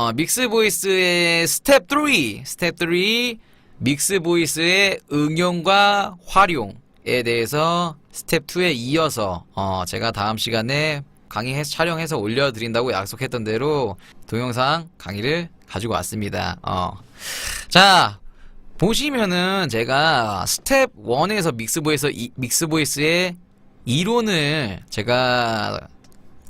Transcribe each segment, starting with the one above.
어, 믹스 보이스의 스텝 3, 스텝 3 믹스 보이스의 응용과 활용에 대해서 스텝 2에 이어서 어, 제가 다음 시간에 강의해서 촬영해서 올려드린다고 약속했던 대로 동영상 강의를 가지고 왔습니다. 어. 자, 보시면은 제가 스텝 1에서 믹스 보이스 믹스 보이스의 이론을 제가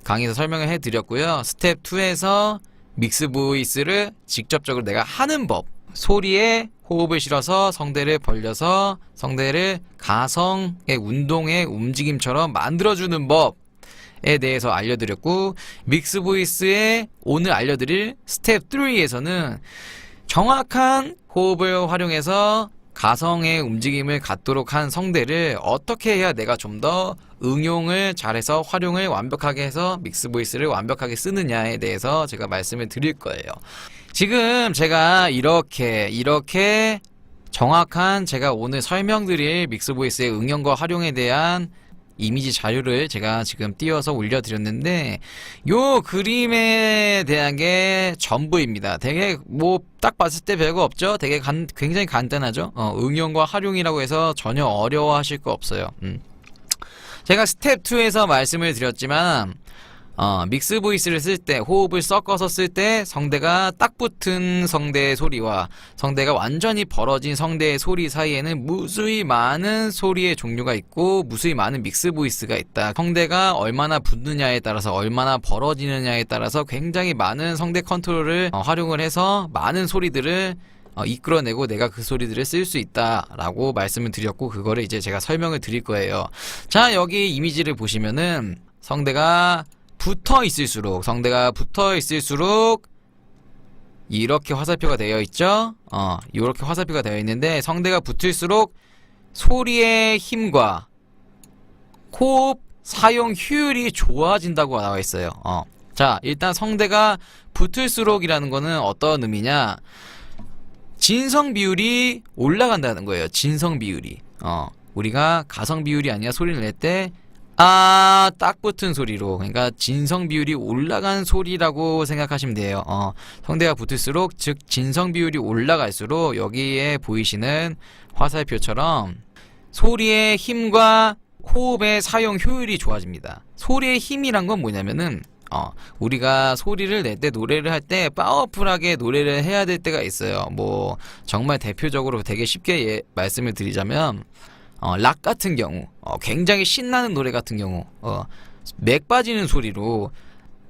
강의에서 설명을 해드렸고요. 스텝 2에서 믹스 보이스를 직접적으로 내가 하는 법. 소리에 호흡을 실어서 성대를 벌려서 성대를 가성의 운동의 움직임처럼 만들어주는 법에 대해서 알려드렸고, 믹스 보이스의 오늘 알려드릴 스텝 3에서는 정확한 호흡을 활용해서 가성의 움직임을 갖도록 한 성대를 어떻게 해야 내가 좀 더 응용을 잘해서 활용을 완벽하게 해서 믹스 보이스를 완벽하게 쓰느냐에 대해서 제가 말씀을 드릴 거예요. 지금 제가 이렇게 이렇게 정확한 제가 오늘 설명드릴 믹스 보이스의 응용과 활용에 대한 이미지 자료를 제가 지금 띄워서 올려드렸는데 요 그림에 대한 게 전부입니다. 되게 뭐 딱 봤을 때 별거 없죠. 되게 간, 굉장히 간단하죠. 어, 응용과 활용이라고 해서 전혀 어려워하실 거 없어요. 음. 제가 스텝 2에서 말씀을 드렸지만 어, 믹스 보이스를 쓸 때, 호흡을 섞어서 쓸 때 성대가 딱 붙은 성대의 소리와 성대가 완전히 벌어진 성대의 소리 사이에는 무수히 많은 소리의 종류가 있고 무수히 많은 믹스 보이스가 있다. 성대가 얼마나 붙느냐에 따라서 얼마나 벌어지느냐에 따라서 굉장히 많은 성대 컨트롤을 어, 활용을 해서 많은 소리들을 어, 이끌어내고 내가 그 소리들을 쓸 수 있다라고 말씀을 드렸고 그거를 이제 제가 설명을 드릴 거예요. 자 여기 이미지를 보시면은 성대가 붙어 있을수록 성대가 붙어 있을수록 이렇게 화살표가 되어 있죠. 어, 이렇게 화살표가 되어 있는데 성대가 붙을수록 소리의 힘과 호흡 사용 효율이 좋아진다고 나와 있어요. 어. 자, 일단 성대가 붙을수록이라는 거는 어떤 의미냐? 진성 비율이 올라간다는 거예요. 진성 비율이. 어. 우리가 가성 비율이 아니라 소리를 낼 때 아, 딱 붙은 소리로. 그러니까 진성 비율이 올라간 소리라고 생각하시면 돼요. 어, 성대가 붙을수록, 즉, 진성 비율이 올라갈수록 여기에 보이시는 화살표처럼 소리의 힘과 호흡의 사용 효율이 좋아집니다. 소리의 힘이란 건 뭐냐면은, 어, 우리가 소리를 낼 때 노래를 할 때 파워풀하게 노래를 해야 될 때가 있어요. 뭐, 정말 대표적으로 되게 쉽게 예, 말씀을 드리자면, 어, 락 같은 경우, 어, 굉장히 신나는 노래 같은 경우, 어, 맥 빠지는 소리로,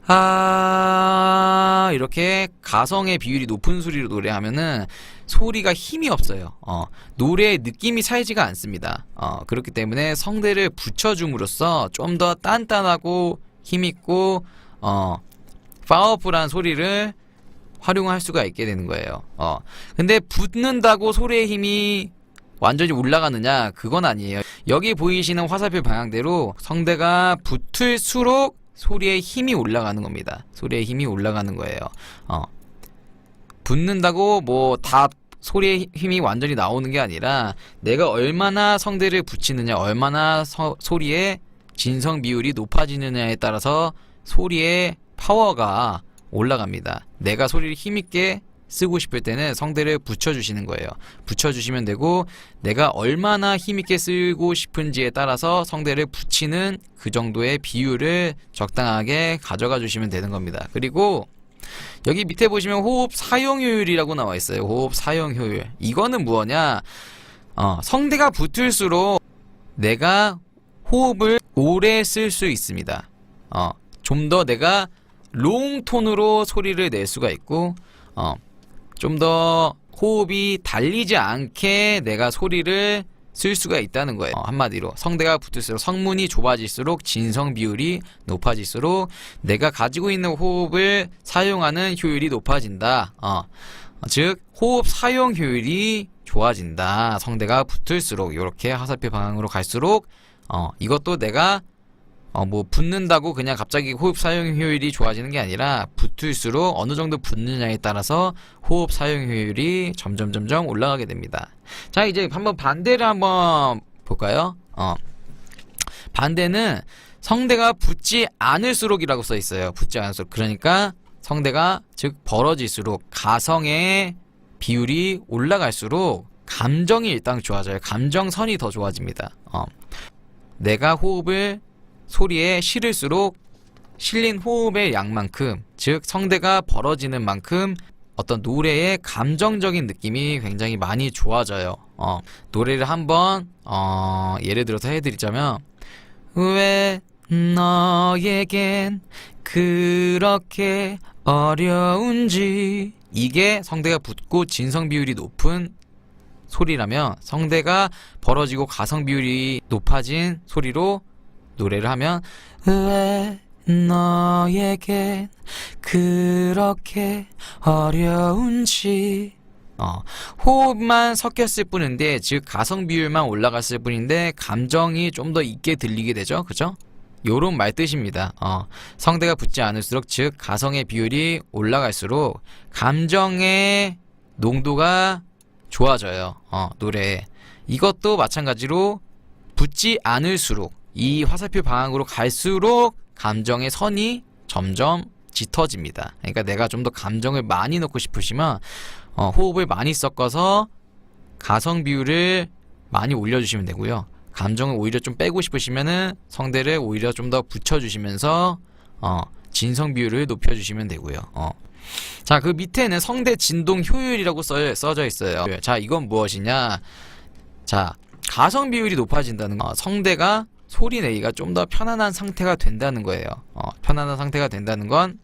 아, 이렇게 가성의 비율이 높은 소리로 노래하면은 소리가 힘이 없어요. 어, 노래의 느낌이 살지가 않습니다. 어, 그렇기 때문에 성대를 붙여줌으로써 좀 더 단단하고 힘있고, 어, 파워풀한 소리를 활용할 수가 있게 되는 거예요. 어, 근데 붙는다고 소리의 힘이 완전히 올라가느냐 그건 아니에요. 여기 보이시는 화살표 방향대로 성대가 붙을수록 소리의 힘이 올라가는 겁니다. 소리의 힘이 올라가는 거예요. 어. 붙는다고 뭐 다 소리의 힘이 완전히 나오는 게 아니라 내가 얼마나 성대를 붙이느냐 얼마나 서, 소리의 진성 비율이 높아지느냐에 따라서 소리의 파워가 올라갑니다. 내가 소리를 힘있게 쓰고 싶을 때는 성대를 붙여주시는 거예요. 붙여주시면 되고 내가 얼마나 힘있게 쓰고 싶은지에 따라서 성대를 붙이는 그 정도의 비율을 적당하게 가져가 주시면 되는 겁니다. 그리고 여기 밑에 보시면 호흡 사용 효율이라고 나와 있어요. 호흡 사용 효율. 이거는 무엇냐? 어, 성대가 붙을수록 내가 호흡을 오래 쓸 수 있습니다. 어, 좀 더 내가 롱톤으로 소리를 낼 수가 있고, 어, 좀 더 호흡이 달리지 않게 내가 소리를 쓸 수가 있다는 거예요. 어, 한마디로 성대가 붙을수록 성문이 좁아질수록 진성 비율이 높아질수록 내가 가지고 있는 호흡을 사용하는 효율이 높아진다. 어, 즉 호흡 사용 효율이 좋아진다. 성대가 붙을수록 이렇게 화살표 방향으로 갈수록 어, 이것도 내가 어, 뭐, 붙는다고 그냥 갑자기 호흡 사용 효율이 좋아지는 게 아니라, 붙을수록 어느 정도 붙느냐에 따라서 호흡 사용 효율이 점점, 점점 올라가게 됩니다. 자, 이제 한번 반대를 한번 볼까요? 어. 반대는 성대가 붙지 않을수록이라고 써 있어요. 붙지 않을수록. 그러니까, 성대가 즉 벌어질수록 가성의 비율이 올라갈수록 감정이 일단 좋아져요. 감정선이 더 좋아집니다. 어. 내가 호흡을 소리에 실을수록 실린 호흡의 양만큼 즉 성대가 벌어지는 만큼 어떤 노래의 감정적인 느낌이 굉장히 많이 좋아져요. 어, 노래를 한번 어, 예를 들어서 해드리자면 왜 너에겐 그렇게 어려운지 이게 성대가 붙고 진성 비율이 높은 소리라면 성대가 벌어지고 가성 비율이 높아진 소리로 노래를 하면 왜 너에겐 그렇게 어려운지. 어, 호흡만 섞였을 뿐인데 즉 가성 비율만 올라갔을 뿐인데 감정이 좀 더 있게 들리게 되죠. 그죠? 요런 말뜻입니다. 어, 성대가 붙지 않을수록 즉 가성의 비율이 올라갈수록 감정의 농도가 좋아져요. 어, 노래에. 이것도 마찬가지로 붙지 않을수록 이 화살표 방향으로 갈수록 감정의 선이 점점 짙어집니다. 그러니까 내가 좀 더 감정을 많이 넣고 싶으시면 어, 호흡을 많이 섞어서 가성 비율을 많이 올려주시면 되고요. 감정을 오히려 좀 빼고 싶으시면은 성대를 오히려 좀 더 붙여주시면서 어, 진성 비율을 높여주시면 되고요. 어. 자, 그 밑에는 성대 진동 효율이라고 써, 써져 있어요. 자, 이건 무엇이냐? 자, 가성 비율이 높아진다는 거. 어, 성대가 소리 내기가 좀 더 편안한 상태가 된다는 거예요. 어, 편안한 상태가 된다는 건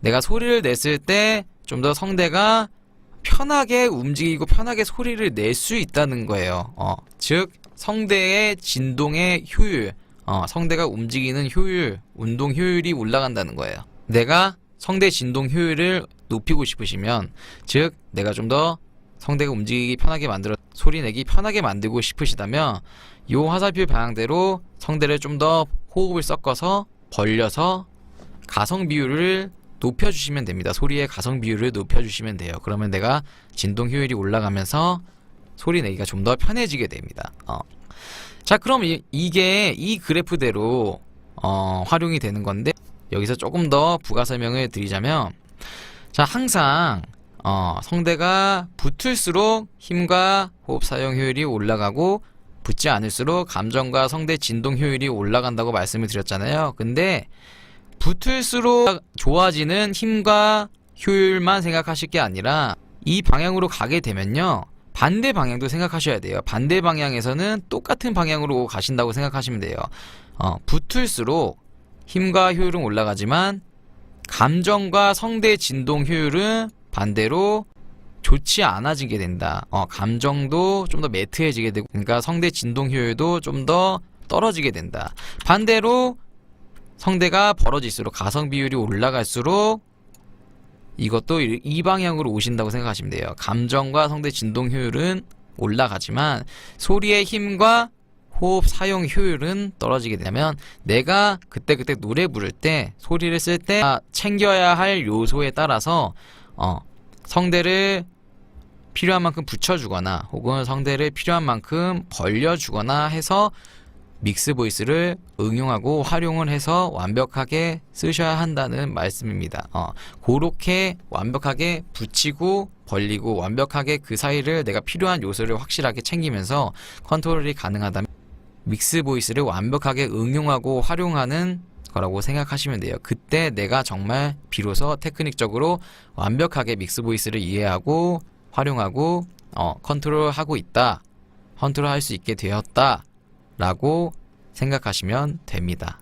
내가 소리를 냈을 때 좀 더 성대가 편하게 움직이고 편하게 소리를 낼 수 있다는 거예요. 어, 즉 성대의 진동의 효율, 어, 성대가 움직이는 효율, 운동 효율이 올라간다는 거예요. 내가 성대 진동 효율을 높이고 싶으시면, 즉 내가 좀 더 성대가 움직이기 편하게 만들어 소리 내기 편하게 만들고 싶으시다면 요 화살표 방향대로 성대를 좀 더 호흡을 섞어서 벌려서 가성 비율을 높여주시면 됩니다. 소리의 가성 비율을 높여주시면 돼요. 그러면 내가 진동 효율이 올라가면서 소리 내기가 좀 더 편해지게 됩니다. 어. 자, 그럼 이, 이게 이 그래프대로 어, 활용이 되는 건데 여기서 조금 더 부가 설명을 드리자면 자, 항상 어, 성대가 붙을수록 힘과 호흡 사용 효율이 올라가고 붙지 않을수록 감정과 성대 진동 효율이 올라간다고 말씀을 드렸잖아요. 근데 붙을수록 좋아지는 힘과 효율만 생각하실 게 아니라 이 방향으로 가게 되면요. 반대 방향도 생각하셔야 돼요. 반대 방향에서는 똑같은 방향으로 가신다고 생각하시면 돼요. 어, 붙을수록 힘과 효율은 올라가지만 감정과 성대 진동 효율은 반대로 좋지 않아지게 된다. 어, 감정도 좀 더 매트해지게 되고, 그러니까 성대 진동 효율도 좀 더 떨어지게 된다. 반대로 성대가 벌어질수록 가성 비율이 올라갈수록 이것도 이- 이 방향으로 오신다고 생각하시면 돼요. 감정과 성대 진동 효율은 올라가지만 소리의 힘과 호흡 사용 효율은 떨어지게 되면 내가 그때그때 노래 부를 때 소리를 쓸 때 챙겨야 할 요소에 따라서 어, 성대를 필요한 만큼 붙여주거나 혹은 성대를 필요한 만큼 벌려주거나 해서 믹스 보이스를 응용하고 활용을 해서 완벽하게 쓰셔야 한다는 말씀입니다. 어, 그렇게 완벽하게 붙이고 벌리고 완벽하게 그 사이를 내가 필요한 요소를 확실하게 챙기면서 컨트롤이 가능하다면 믹스 보이스를 완벽하게 응용하고 활용하는 거라고 생각하시면 돼요. 그때 내가 정말 비로소 테크닉적으로 완벽하게 믹스 보이스를 이해하고 활용하고 어, 컨트롤하고 있다. 컨트롤할 수 있게 되었다. 라고 생각하시면 됩니다.